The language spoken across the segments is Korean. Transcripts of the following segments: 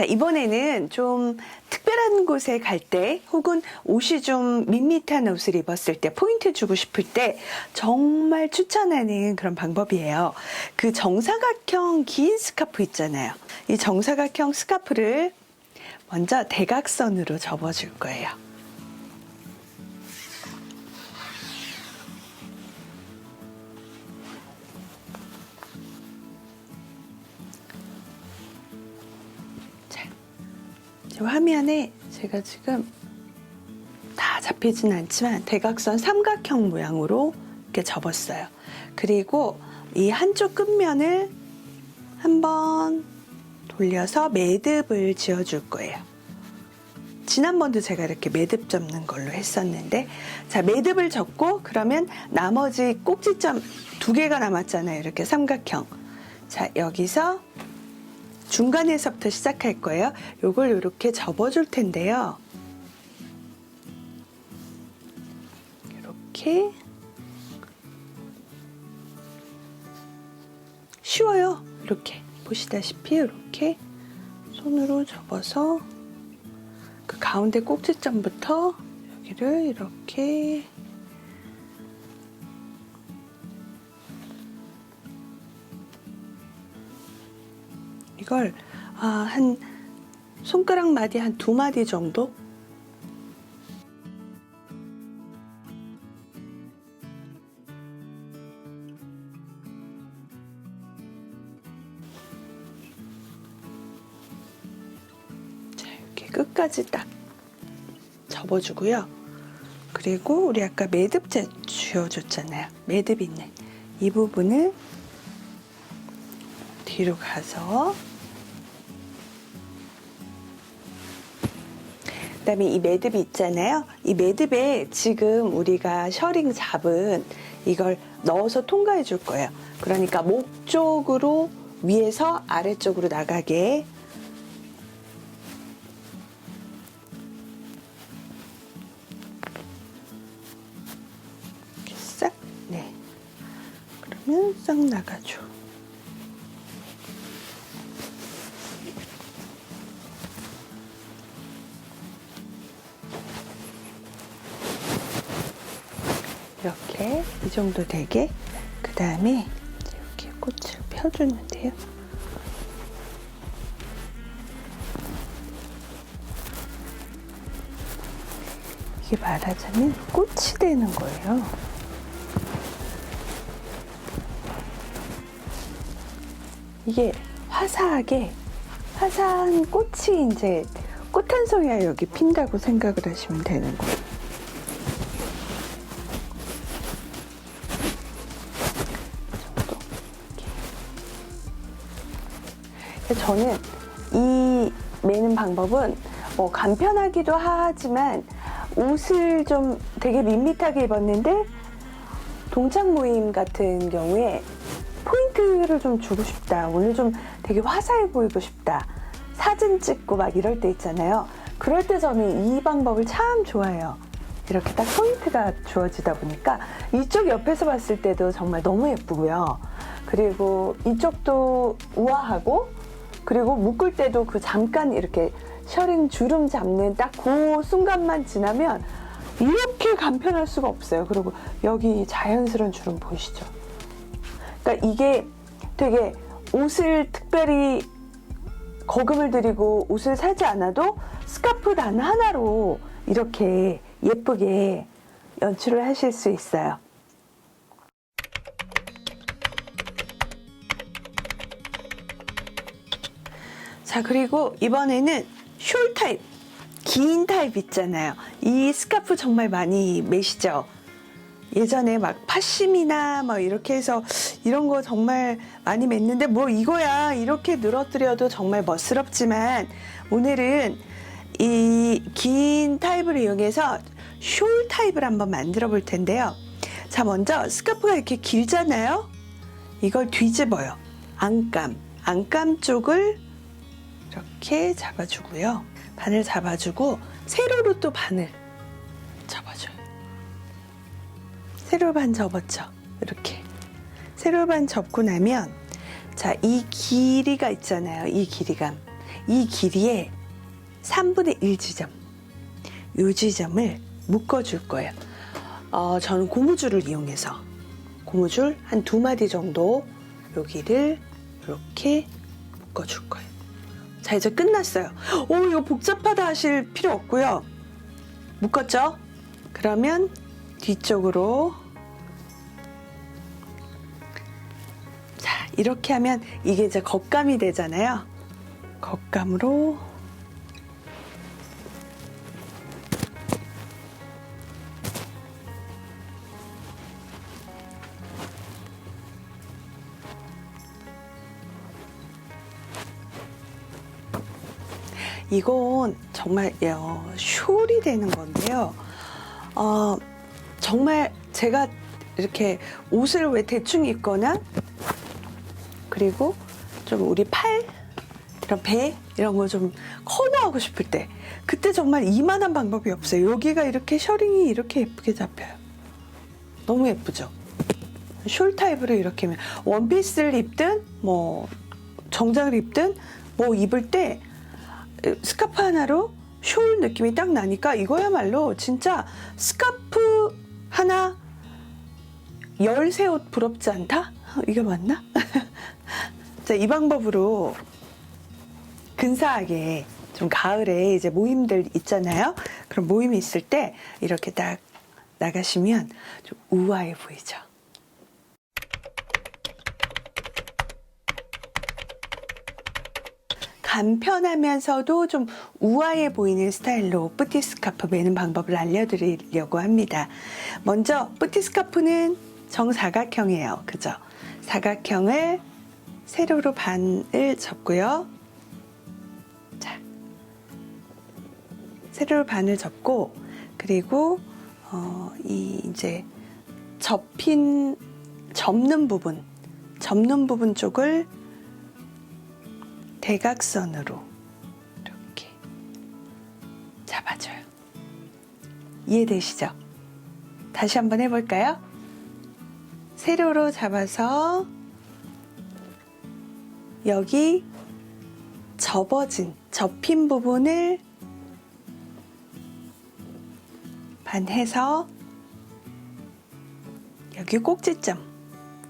자, 이번에는 좀 특별한 곳에 갈 때 혹은 옷이 좀 밋밋한 옷을 입었을 때 포인트 주고 싶을 때 정말 추천하는 그런 방법이에요. 그 정사각형 긴 스카프 있잖아요. 이 정사각형 스카프를 먼저 대각선으로 접어줄 거예요. 화면에 제가 지금 다 잡히진 않지만 대각선 삼각형 모양으로 이렇게 접었어요. 그리고 이 한쪽 끝면을 한번 돌려서 매듭을 지어줄 거예요. 지난번도 제가 이렇게 매듭 접는 걸로 했었는데, 자, 매듭을 접고, 그러면 나머지 꼭지점 두 개가 남았잖아요. 이렇게 삼각형. 자, 여기서 중간에서부터 시작할 거예요. 요걸 이렇게 접어줄 텐데요. 이렇게. 쉬워요. 이렇게. 보시다시피 이렇게 손으로 접어서 그 가운데 꼭지점부터 여기를 이렇게 이걸 아, 한 손가락 마디 한 두 마디 정도 자, 이렇게 끝까지 딱 접어주고요. 그리고 우리 아까 매듭 재 쥐어줬잖아요. 매듭 있는 이 부분을 뒤로 가서 그다음에 이 매듭이 있잖아요. 이 매듭에 지금 우리가 셔링 잡은 이걸 넣어서 통과해 줄 거예요. 그러니까 목 쪽으로 위에서 아래쪽으로 나가게 이렇게 싹, 네. 그러면 싹 나가죠. 이 정도 되게 그 다음에 이렇게 꽃을 펴주는데요. 이게 말하자면 꽃이 되는 거예요. 이게 화사하게 화사한 꽃이 이제 꽃 한 송이가 여기 핀다고 생각을 하시면 되는 거예요. 그래서 저는 이 매는 방법은 뭐 간편하기도 하지만 옷을 좀 되게 밋밋하게 입었는데 동창 모임 같은 경우에 포인트를 좀 주고 싶다. 오늘 좀 되게 화사해 보이고 싶다. 사진 찍고 막 이럴 때 있잖아요. 그럴 때 저는 이 방법을 참 좋아해요. 이렇게 딱 포인트가 주어지다 보니까 이쪽 옆에서 봤을 때도 정말 너무 예쁘고요. 그리고 이쪽도 우아하고 그리고 묶을 때도 그 잠깐 이렇게 셔링 주름 잡는 딱 그 순간만 지나면 이렇게 간편할 수가 없어요. 그리고 여기 자연스러운 주름 보이시죠? 그러니까 이게 되게 옷을 특별히 거금을 들이고 옷을 사지 않아도 스카프 단 하나로 이렇게 예쁘게 연출을 하실 수 있어요. 자, 그리고 이번에는 숄 타입, 긴 타입 있잖아요. 이 스카프 정말 많이 매시죠? 예전에 막 파심이나 뭐 이렇게 해서 이런 거 정말 많이 맸는데 뭐 이거야 이렇게 늘어뜨려도 정말 멋스럽지만 오늘은 이 긴 타입을 이용해서 숄 타입을 한번 만들어 볼 텐데요. 자, 먼저 스카프가 이렇게 길잖아요. 이걸 뒤집어요. 안감, 안감 쪽을 이렇게 잡아주고요. 반을 잡아주고 세로로 또 반을 접어줘요. 세로 반 접었죠. 이렇게 세로 반 접고 나면 자 이 길이가 있잖아요. 이 길이감. 이 길이의 3분의 1 지점, 요 지점을 묶어줄 거예요. 어, 저는 고무줄을 이용해서 고무줄 한 두 마디 정도 여기를 이렇게 묶어줄 거예요. 자, 이제 끝났어요. 오, 이거 복잡하다 하실 필요 없고요. 묶었죠? 그러면 뒤쪽으로 자, 이렇게 하면 이게 이제 겉감이 되잖아요. 겉감으로 이건 정말 어, 숄이 되는 건데요. 어, 정말 제가 이렇게 옷을 왜 대충 입거나 그리고 좀 우리 팔 이런 배 이런 거 좀 커버하고 싶을 때 그때 정말 이만한 방법이 없어요. 여기가 이렇게 셔링이 이렇게 예쁘게 잡혀요. 너무 예쁘죠? 숄 타입으로 이렇게 원피스를 입든 뭐 정장을 입든 뭐 입을 때 스카프 하나로 숄 느낌이 딱 나니까 이거야말로 진짜 스카프 하나 열세 옷 부럽지 않다? 이게 맞나? 자, 이 방법으로 근사하게 좀 가을에 이제 모임들 있잖아요. 그럼 모임이 있을 때 이렇게 딱 나가시면 좀 우아해 보이죠. 간편하면서도 좀 우아해 보이는 스타일로 뿌티 스카프 매는 방법을 알려드리려고 합니다. 먼저 뿌티 스카프는 정사각형이에요. 그죠? 사각형을 세로로 반을 접고요. 자, 세로로 반을 접고 그리고 어, 이 이제 접힌 접는 부분, 접는 부분 쪽을 대각선으로 이렇게 잡아줘요. 이해되시죠? 다시 한번 해볼까요? 세로로 잡아서 여기 접어진, 접힌 부분을 반해서 여기 꼭지점,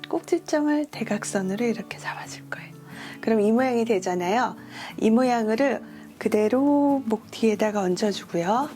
꼭지점을 대각선으로 이렇게 잡아줄 거예요. 그럼 이 모양이 되잖아요. 이 모양을 그대로 목 뒤에다가 얹어주고요.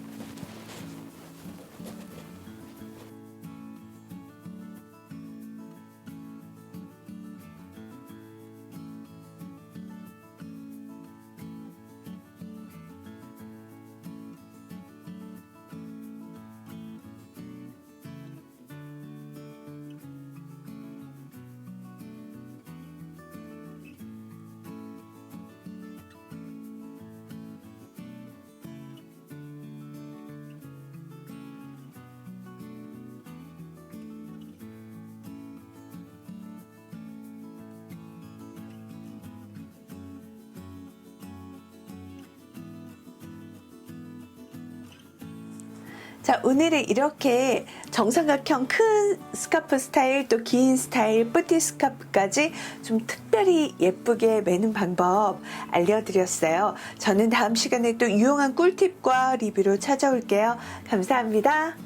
자, 오늘은 이렇게 정삼각형 큰 스카프 스타일 또 긴 스타일 뿌티 스카프까지 좀 특별히 예쁘게 매는 방법 알려드렸어요. 저는 다음 시간에 또 유용한 꿀팁과 리뷰로 찾아올게요. 감사합니다.